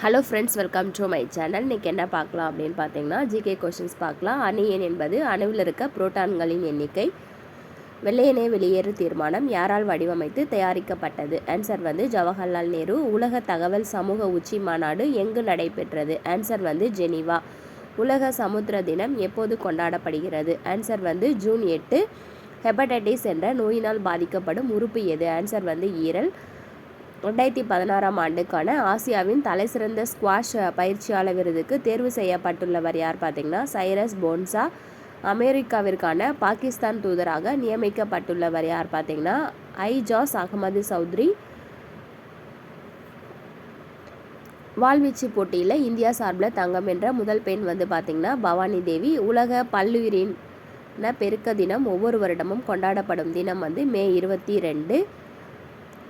Hello friends welcome to my channel இன்றைக்கி என்ன பார்க்கலாம் அப்படின்னு பார்த்தீங்கன்னா ஜிகே கொஷின்ஸ் பார்க்கலாம். அணியன் என்பது அணுவில் இருக்க புரோட்டான்களின் எண்ணிக்கை வெள்ளையனே வெளியேறு தீர்மானம் யாரால் வடிவமைத்து தயாரிக்கப்பட்டது? ஆன்சர் வந்து ஜவஹர்லால் நேரு. உலக தகவல் சமூக உச்சி மாநாடு எங்கு நடைபெற்றது? ஆன்சர் வந்து ஜெனீவா. உலக சமுத்திர தினம் எப்போது கொண்டாடப்படுகிறது? ஆன்சர் வந்து ஜூன் எட்டு. ஹெப்படைட்டிஸ் என்ற நோயினால் பாதிக்கப்படும் உறுப்பு எது? ஆன்சர் வந்து ஈரல். ரெண்டாயிரத்தி பதினாறாம் ஆண்டுக்கான ஆசியாவின் தலைசிறந்த ஸ்குவாஷ் பயிற்சியாளர் விருதுக்கு தேர்வு செய்யப்பட்டுள்ளவர் யார் பார்த்தீங்கன்னா? சைரஸ் போன்சா. அமெரிக்காவிற்கான பாகிஸ்தான் தூதராக நியமிக்கப்பட்டுள்ளவர் யார் பார்த்தீங்கன்னா? ஐஜாஸ் அகமது சௌத்ரி. வாழ்வீச்சு போட்டியில் இந்தியா சார்பில் தங்கம் என்ற முதல் பெண் வந்து பார்த்திங்கன்னா பவானி தேவி. உலக பல்லுயிரின் பெருக்க தினம் ஒவ்வொரு வருடமும் கொண்டாடப்படும் தினம் வந்து மே இருபத்தி ரெண்டு.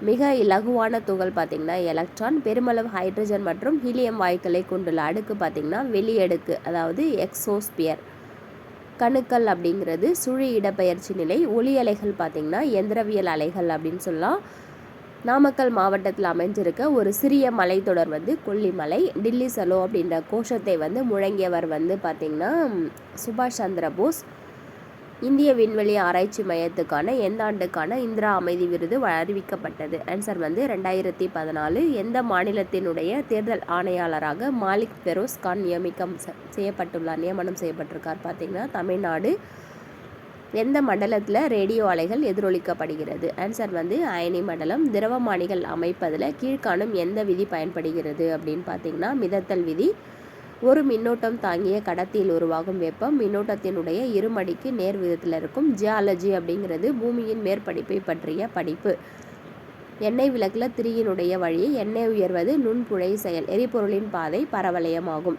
மிக இலகுவான துகள் பார்த்திங்கன்னா எலக்ட்ரான் பெருமளவு ஹைட்ரஜன் மற்றும் ஹீலியம் வாயுக்களை கொண்டுள்ள அடுக்கு பார்த்திங்கன்னா வெளியடுக்கு அதாவது எக்ஸோஸ்பியர் கணுக்கள் அப்படிங்கிறது சுழி இடப்பெயர்ச்சி நிலை ஒளி அலைகள் பார்த்திங்கன்னா எந்திரவியல் அலைகள் அப்படின்னு சொல்லலாம். நாமக்கல் மாவட்டத்தில் அமைஞ்சிருக்க ஒரு சிறிய மலைத்தொடர் வந்து கொல்லிமலை டில்லி சலோ அப்படின்ற கோஷத்தை வந்து முழங்கியவர் வந்து பார்த்திங்கன்னா சுபாஷ் சந்திர போஸ். இந்திய விண்வெளி ஆராய்ச்சி மையத்துக்கான எந்த ஆண்டுக்கான இந்திரா அமைதி விருது அறிவிக்கப்பட்டது? ஆன்சர் வந்து ரெண்டாயிரத்தி பதினாலு. எந்த மாநிலத்தினுடைய தேர்தல் ஆணையாளராக மாலிக் பெரோஸ் கான் நியமிக்கம் செய்யப்பட்டுள்ளார் நியமனம் செய்யப்பட்டிருக்கார் பார்த்தீங்கன்னா தமிழ்நாடு எந்த மண்டலத்தில் ரேடியோ அலைகள் எதிரொலிக்கப்படுகிறது? ஆன்சர் வந்து அயனி மண்டலம் திரவமானிகள் அமைப்பதில் கீழ்காணும் எந்த விதி பயன்படுகிறது அப்படின்னு பார்த்தீங்கன்னா மிதத்தல் விதி ஒரு மின்னோட்டம் தாங்கிய கடத்தியில் உருவாகும் வெப்பம் மின்னோட்டத்தினுடைய இருமடிக்கு நேர் விதத்தில் இருக்கும் ஜியாலஜி அப்படிங்கிறது பூமியின் மேற்படிப்பை பற்றிய படிப்பு. எண்ணெய் விளக்கில் திரியினுடைய வழியை எண்ணெய் உயர்வது நுண்புழை செயல் எரிபொருளின் பாதை பரவலயமாகும்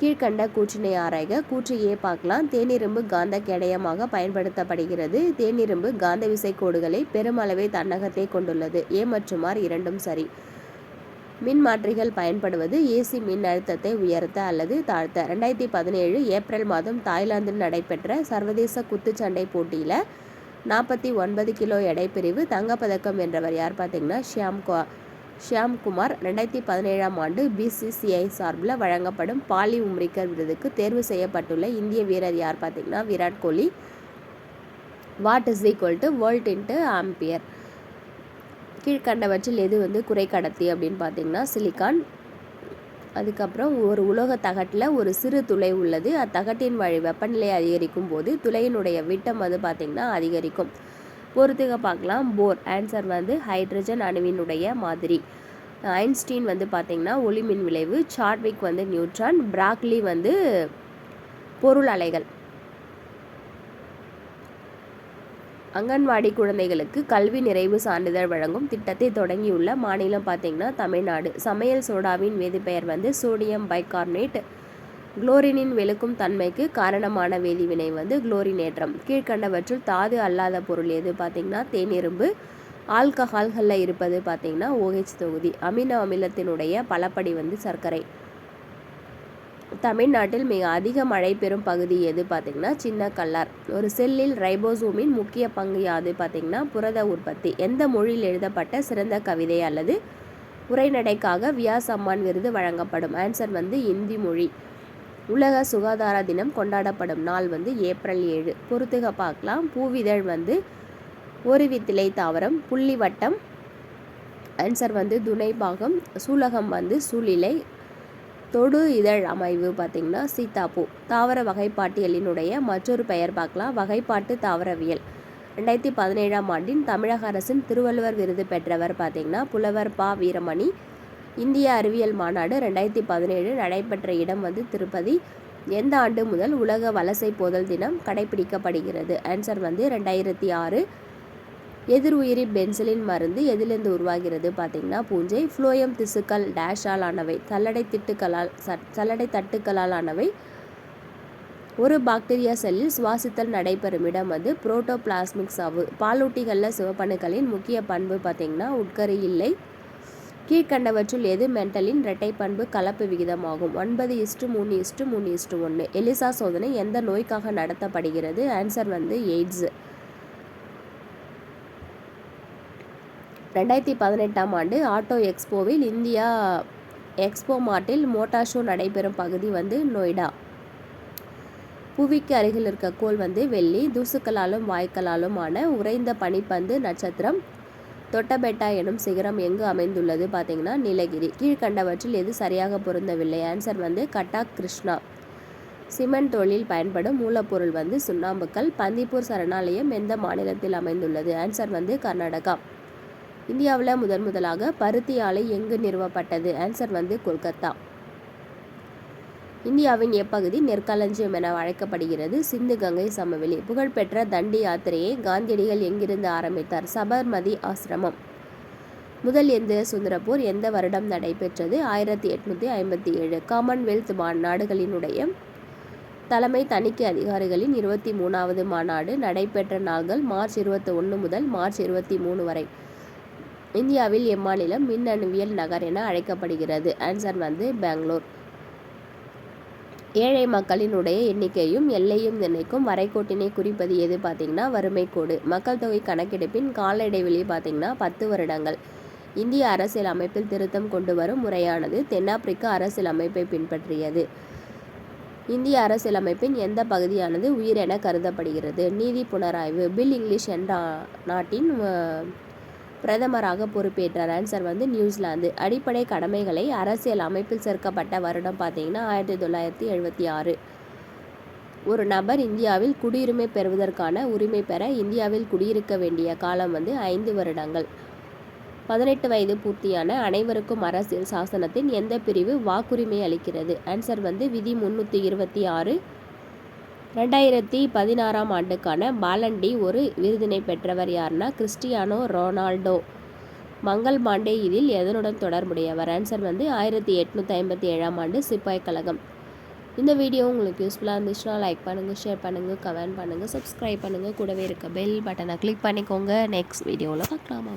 கீழ்கண்ட கூற்றினை ஆராய்க கூற்று ஏ பார்க்கலாம். தேனிரும்பு காந்த கேடயமாக பயன்படுத்தப்படுகிறது. தேனிரும்பு காந்த விசை கோடுகளை பெருமளவை தன்னகத்தை கொண்டுள்ளது. ஏ மற்றும் ஆர் இரண்டும் சரி. மின்மாற்றிகள் பயன்படுவது ஏசி மின் அழுத்தத்தை உயர்த்த அல்லது தாழ்த்த. ரெண்டாயிரத்தி பதினேழு ஏப்ரல் மாதம் தாய்லாந்தில் நடைபெற்ற சர்வதேச குத்துச்சண்டை போட்டியில் நாற்பத்தி ஒன்பது கிலோ எடை பிரிவு தங்கப்பதக்கம் வென்றவர் யார் பார்த்தீங்கன்னா ஷியாம் ஷியாம்குமார் ரெண்டாயிரத்தி பதினேழாம் ஆண்டு பிசிசிஐ சார்பில் வழங்கப்படும் பாலி உம்ரிக்கர் விருதுக்கு தேர்வு செய்யப்பட்டுள்ள இந்திய வீரர் யார் பார்த்தீங்கன்னா Virat Kohli. What is equal to world into ampere. கீழ்கண்டவற்றில் எது வந்து குறை கடத்தி அப்படின்னு பார்த்தீங்கன்னா சிலிக்கான். அதுக்கப்புறம் ஒரு உலோக தகட்டில் ஒரு சிறு துளை உள்ளது. அத்தகட்டின் வழி வெப்பநிலை அதிகரிக்கும் போது துளையினுடைய விட்டம் வந்து பார்த்திங்கன்னா அதிகரிக்கும். பொறுத்துக்க பார்க்கலாம். போர் ஆன்சர் வந்து ஹைட்ரஜன் அணுவினுடைய மாதிரி. ஐன்ஸ்டீன் வந்து பார்த்திங்கன்னா ஒளிமின் விளைவு சாட்விக் வந்து நியூட்ரான் பிராக்லி வந்து பொருள் அலைகள். அங்கன்வாடி குழந்தைகளுக்கு கல்வி நிறைவு சான்றிதழ் வழங்கும் திட்டத்தை தொடங்கியுள்ள மாநிலம் பார்த்திங்கன்னா தமிழ்நாடு. சமையல் சோடாவின் வேதிப்பெயர் வந்து சோடியம் பைகார்னேட் குளோரினின் வெளுக்கும் தன்மைக்கு காரணமான வேதிவினை வந்து குளோரினேற்றம். கீழ்கண்டவற்றில் தாது அல்லாத பொருள் எது பார்த்திங்கன்னா தேனிரும்பு. ஆல்கஹால்களில் இருப்பது பார்த்திங்கன்னா ஓஹெச் தொகுதி. அமினோ அமிலத்தினுடைய பலப்படி வந்து சர்க்கரை. தமிழ்நாட்டில் மிக அதிக மழை பெறும் பகுதி எது பார்த்திங்கன்னா சின்ன கல்லார் ஒரு செல்லில் ரைபோசோமின் முக்கிய பங்கு யாது பார்த்திங்கன்னா புரத உற்பத்தி. எந்த மொழியில் எழுதப்பட்ட சிறந்த கவிதை அல்லது உரைநடைக்காக வியாஸ் அம்மான் விருது வழங்கப்படும்? ஆன்சர் வந்து இந்தி மொழி. உலக சுகாதார தினம் கொண்டாடப்படும் நாள் வந்து ஏப்ரல் ஏழு. பொறுத்துக பார்க்கலாம். பூவிதழ் வந்து ஒரு வித்திலை தாவரம் புள்ளி வட்டம் ஆன்சர் வந்து துணை பாகம் சூலகம் வந்து சூழ்நிலை தொடு இதழ் அமைவு பார்த்திங்கன்னா சீத்தாப்பூ தாவர வகைப்பாட்டியலினுடைய மற்றொரு பெயர் பார்க்கலாம். வகைப்பாட்டு தாவரவியல். ரெண்டாயிரத்தி பதினேழாம் ஆண்டின் தமிழக அரசின் திருவள்ளுவர் விருது பெற்றவர் பார்த்திங்கன்னா புலவர் பா. வீரமணி. இந்திய அறிவியல் மாநாடு ரெண்டாயிரத்தி பதினேழு நடைபெற்ற இடம் வந்து திருப்பதி. எந்த ஆண்டு முதல் உலக வலசை போதல் தினம் கடைபிடிக்கப்படுகிறது? ஆன்சர் வந்து ரெண்டாயிரத்தி ஆறு. எதிர் உயிரி பென்சிலின் மருந்து எதிலிருந்து உருவாகிறது பார்த்தீங்கன்னா பூஞ்சை ஃப்ளோயம் திசுக்கள் டேஷால் ஆனவை சல்லடை திட்டுக்களால் சல்லடை தட்டுக்களால் ஆனவை. ஒரு பாக்டீரியா செல்லில் சுவாசித்தல் நடைபெறும் இடம் அது. புரோட்டோபிளாஸ்மிக் சவ்வு பாலூட்டிகளில் சிவப்பணுக்களின் முக்கிய பண்பு பார்த்திங்கன்னா உட்கரு இல்லை. கீழ்கண்டவற்றுள் எது? மென்டலின் இரட்டை பண்பு கலப்பு விகிதமாகும். ஒன்பது இஸ்டு மூணு இஸ்டு மூணு இஸ்டு ஒன்று. எலிசா சோதனை எந்த நோய்க்காக நடத்தப்படுகிறது? ஆன்சர் வந்து எய்ட்ஸு. ரெண்டாயிரத்தி பதினெட்டாம் ஆண்டு ஆட்டோ எக்ஸ்போவில் இந்தியா எக்ஸ்போ மார்ட்டில் மோட்டார் ஷோ நடைபெறும் பகுதி வந்து நொய்டா. புவிக்கு அருகில் இருக்க கோள் வந்து வெள்ளி. தூசுக்களாலும் வாய்க்களாலும் ஆன உறைந்த பனிப்பந்து நட்சத்திரம். தொட்டபெட்டா எனும் சிகரம் எங்கு அமைந்துள்ளது பார்த்தீங்கன்னா நீலகிரி. கீழ்கண்டவற்றில் எது சரியாக பொருந்தவில்லை? ஆன்சர் வந்து கட்டாக் கிருஷ்ணா. சிமெண்ட் தொழில் பயன்படும் மூலப்பொருள் வந்து சுண்ணாம்புக்கல். பந்திப்பூர் சரணாலயம் எந்த மாநிலத்தில் அமைந்துள்ளது? ஆன்சர் வந்து கர்நாடகா. இந்தியாவில் முதன் முதலாக பருத்தி ஆலை எங்கு நிறுவப்பட்டது? ஆன்சர் வந்து கொல்கத்தா. இந்தியாவின் எப்பகுதி நெற்களஞ்சியம் என அழைக்கப்படுகிறது. சிந்து கங்கை சமவெளி. புகழ்பெற்ற தண்டி யாத்திரையை காந்தியடிகள் எங்கிருந்து ஆரம்பித்தார்? சபர்மதி ஆசிரமம். முதல் எந்திர சுந்தரப்பூர் எந்த வருடம் நடைபெற்றது? ஆயிரத்தி எட்நூற்றி ஐம்பத்தி ஏழு. காமன்வெல்த் நாடுகளினுடைய தலைமை தணிக்கை அதிகாரிகளின் இருபத்தி மூணாவது மாநாடு நடைபெற்ற நாள்கள் மார்ச் இருபத்தி ஒன்று முதல் மார்ச் இருபத்தி மூணு வரை. இந்தியாவில் எம்மாநிலம் மின்னணுவியல் நகர் என அழைக்கப்படுகிறது. ஆன்சர் வந்து பெங்களூர். ஏழை மக்களினுடைய எண்ணிக்கையும் எல்லையும் நினைக்கும் வரைகோட்டினை குறிப்பது எது பார்த்திங்கன்னா வறுமை கோடு மக்கள் தொகை கணக்கெடுப்பின் கால இடைவெளி பார்த்திங்கன்னா பத்து வருடங்கள். இந்திய அரசியல் அமைப்பில் திருத்தம் கொண்டு வரும் முறையானது தென்னாப்பிரிக்க அரசியல் அமைப்பை பின்பற்றியது. இந்திய அரசியலமைப்பின் எந்த பகுதியானது உயிர் என கருதப்படுகிறது? நீதி புனராய்வு. பில் இங்கிலீஷ் என்ற நாட்டின் பிரதமராக பொறுப்பேற்றார். ஆன்சர் வந்து நியூசிலாந்து. அடிப்படை கடமைகளை அரசியல் அமைப்பில் சேர்க்கப்பட்ட வருடம் பார்த்தீங்கன்னா ஆயிரத்தி தொள்ளாயிரத்தி எழுபத்தி ஆறு. ஒரு நபர் இந்தியாவில் குடியுரிமை பெறுவதற்கான உரிமை பெற இந்தியாவில் குடியிருக்க வேண்டிய காலம் வந்து ஐந்து வருடங்கள். பதினெட்டு வயது பூர்த்தியான அனைவருக்கும் அரசியல் சாசனத்தின் எந்த பிரிவு வாக்குரிமை அளிக்கிறது? ஆன்சர் வந்து விதி முன்னூற்றி இருபத்தி ஆறு. ரெண்டாயிரத்தி பதினாறாம் ஆண்டுக்கான பாலண்டி ஒரு விருதினை பெற்றவர் யார்னா கிறிஸ்டியானோ ரொனால்டோ. மங்கள் பாண்டே இதில் எதனுடன் தொடர்புடையவர்? ஆன்சர் வந்து ஆயிரத்தி எட்நூற்றி ஐம்பத்தி ஏழாம் ஆண்டு சிப்பாய் கழகம். இந்த வீடியோ உங்களுக்கு யூஸ்ஃபுல்லாக இருந்துச்சுன்னா லைக் பண்ணுங்கள் ஷேர் பண்ணுங்கள் கமெண்ட் பண்ணுங்கள் சப்ஸ்கிரைப் பண்ணுங்கள் கூடவே இருக்க பெல் பட்டனை கிளிக் பண்ணிக்கோங்க. நெக்ஸ்ட் வீடியோவில் பார்க்கலாமா?